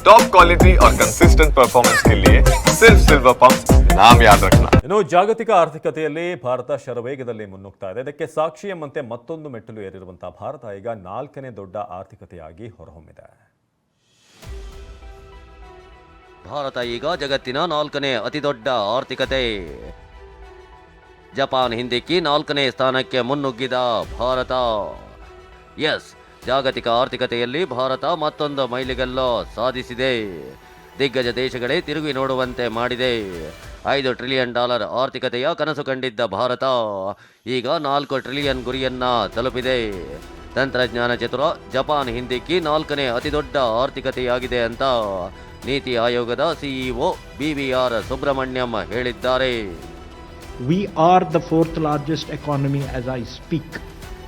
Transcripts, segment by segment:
Top quality और consistent performance के लिए सिर्फ सिल्वर पंप नाम याद रखना ಇನ್ನು ಜಾಗತಿಕ ಆರ್ಥಿಕತೆಯಲ್ಲಿ ಭಾರತ ಶರವೇಗದಲ್ಲಿ ಮುನ್ನುಗ್ತಾ ಇದೆ ಇದಕ್ಕೆ ಸಾಕ್ಷಿ ಎಂಬಂತೆ ಮತ್ತೊಂದು ಮೆಟ್ಟಲು ಏರಿರುವಂತಹ ಭಾರತ ಈಗ ನಾಲ್ಕನೇ ದೊಡ್ಡ ಆರ್ಥಿಕತೆಯಾಗಿ ಹೊರಹೊಮ್ಮಿದೆ ಭಾರತ ಈಗ ಜಗತ್ತಿನ ನಾಲ್ಕನೇ ಅತಿದೊಡ್ಡ ಆರ್ಥಿಕತೆ ಜಪಾನ್ ಹಿಂದಿಕ್ಕಿ ನಾಲ್ಕನೇ ಸ್ಥಾನಕ್ಕೆ ಮುನ್ನುಗ್ಗಿದ ಭಾರತ ಎಸ್ ಜಾಗತಿಕ ಆರ್ಥಿಕತೆಯಲ್ಲಿ ಭಾರತ ಮತ್ತೊಂದು ಮೈಲಿಗಲ್ಲು ಸಾಧಿಸಿದೆ. ದಿಗ್ಗಜ ದೇಶಗಳೇ ತಿರುಗಿ ನೋಡುವಂತೆ ಮಾಡಿದೆ. ಐದು ಟ್ರಿಲಿಯನ್ ಡಾಲರ್ ಆರ್ಥಿಕತೆಯ ಕನಸು ಕಂಡಿದ್ದ ಭಾರತ ಈಗ ನಾಲ್ಕು ಟ್ರಿಲಿಯನ್ ಗುರಿಯನ್ನ ತಲುಪಿದೆ. ತಂತ್ರಜ್ಞಾನ ಚತುರ ಜಪಾನ್ ಹಿಂದಿಕ್ಕಿ ನಾಲ್ಕನೇ ಅತಿದೊಡ್ಡ ಆರ್ಥಿಕತೆಯಾಗಿದೆ ಅಂತ ನೀತಿ ಆಯೋಗದ ಸಿಇಒ ಬಿವಿಆರ್ ಸುಬ್ರಹ್ಮಣ್ಯಂ ಹೇಳಿದ್ದಾರೆ. We are the fourth largest economy as I speak.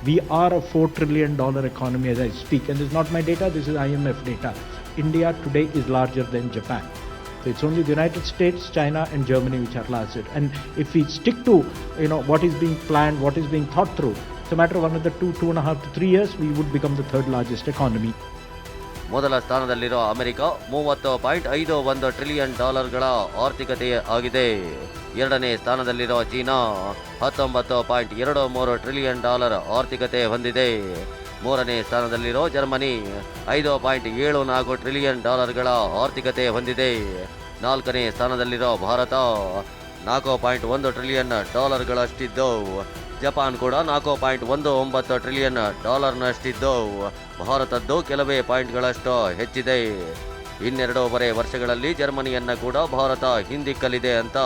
We are a $4 trillion economy as I speak. And this is not my data, this is IMF data. India today is larger than Japan. So it's only the United States, China, and Germany which are larger. And if we stick to you know what is being planned, what is being thought through, it's a matter of another two, two and a half to three years, we would become the third largest economy. ಮೊದಲ ಸ್ಥಾನದಲ್ಲಿರೋ America ಮೂವತ್ತು point ಐದು ಒಂದು trillion ಡಾಲರ್ಗಳ ಆರ್ಥಿಕತೆ ಆಗಿದೆ ಎರಡನೇ ಸ್ಥಾನದಲ್ಲಿರೋ China ಹತ್ತೊಂಬತ್ತು point ಎರಡು ಮೂರು ಟ್ರಿಲಿಯನ್ ಡಾಲರ್ ಆರ್ಥಿಕತೆ ಹೊಂದಿದೆ. ಮೂರನೇ ಸ್ಥಾನದಲ್ಲಿರೋ ಜರ್ಮನಿ ಐದು ಪಾಯಿಂಟ್ ಏಳು ನಾಲ್ಕು ಟ್ರಿಲಿಯನ್ ಡಾಲರ್ಗಳ ಆರ್ಥಿಕತೆ ಹೊಂದಿದೆ. ನಾಲ್ಕನೇ ಸ್ಥಾನದಲ್ಲಿರೋ ಭಾರತ ನಾಲ್ಕು ಪಾಯಿಂಟ್ ಒಂದು ಟ್ರಿಲಿಯನ್ ಡಾಲರ್ಗಳಷ್ಟಿದ್ದು. ಜಪಾನ್ ಕೂಡ ನಾಲ್ಕು ಪಾಯಿಂಟ್ ಒಂದು ಒಂಬತ್ತು ಟ್ರಿಲಿಯನ್ ಡಾಲರ್ನಷ್ಟಿದ್ದು. ಭಾರತದ್ದು ಕೆಲವೇ ಪಾಯಿಂಟ್ಗಳಷ್ಟು ಹೆಚ್ಚಿದೆ. ಇನ್ನೆರಡೂವರೆ ವರ್ಷಗಳಲ್ಲಿ ಜರ್ಮನಿಯನ್ನ ಕೂಡ ಭಾರತ ಹಿಂದಿಕ್ಕಲಿದೆ ಅಂತ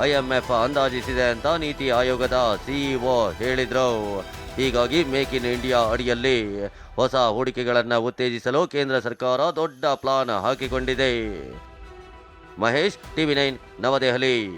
ಐಎಂಎಫ್ ಅಂದಾಜಿಸಿದೆ ಅಂತ ನೀತಿ ಆಯೋಗದ ಸಿಇಒ ಹೇಳಿದರು. ಹೀಗಾಗಿ ಮೇಕ್ ಇನ್ ಇಂಡಿಯಾ ಅಡಿಯಲ್ಲಿ ಹೊಸ ಹೂಡಿಕೆಗಳನ್ನು ಉತ್ತೇಜಿಸಲು ಕೇಂದ್ರ ಸರ್ಕಾರ ದೊಡ್ಡ ಪ್ಲಾನ್ ಹಾಕಿಕೊಂಡಿದೆ. Mahesh, TV nine, Navadehali.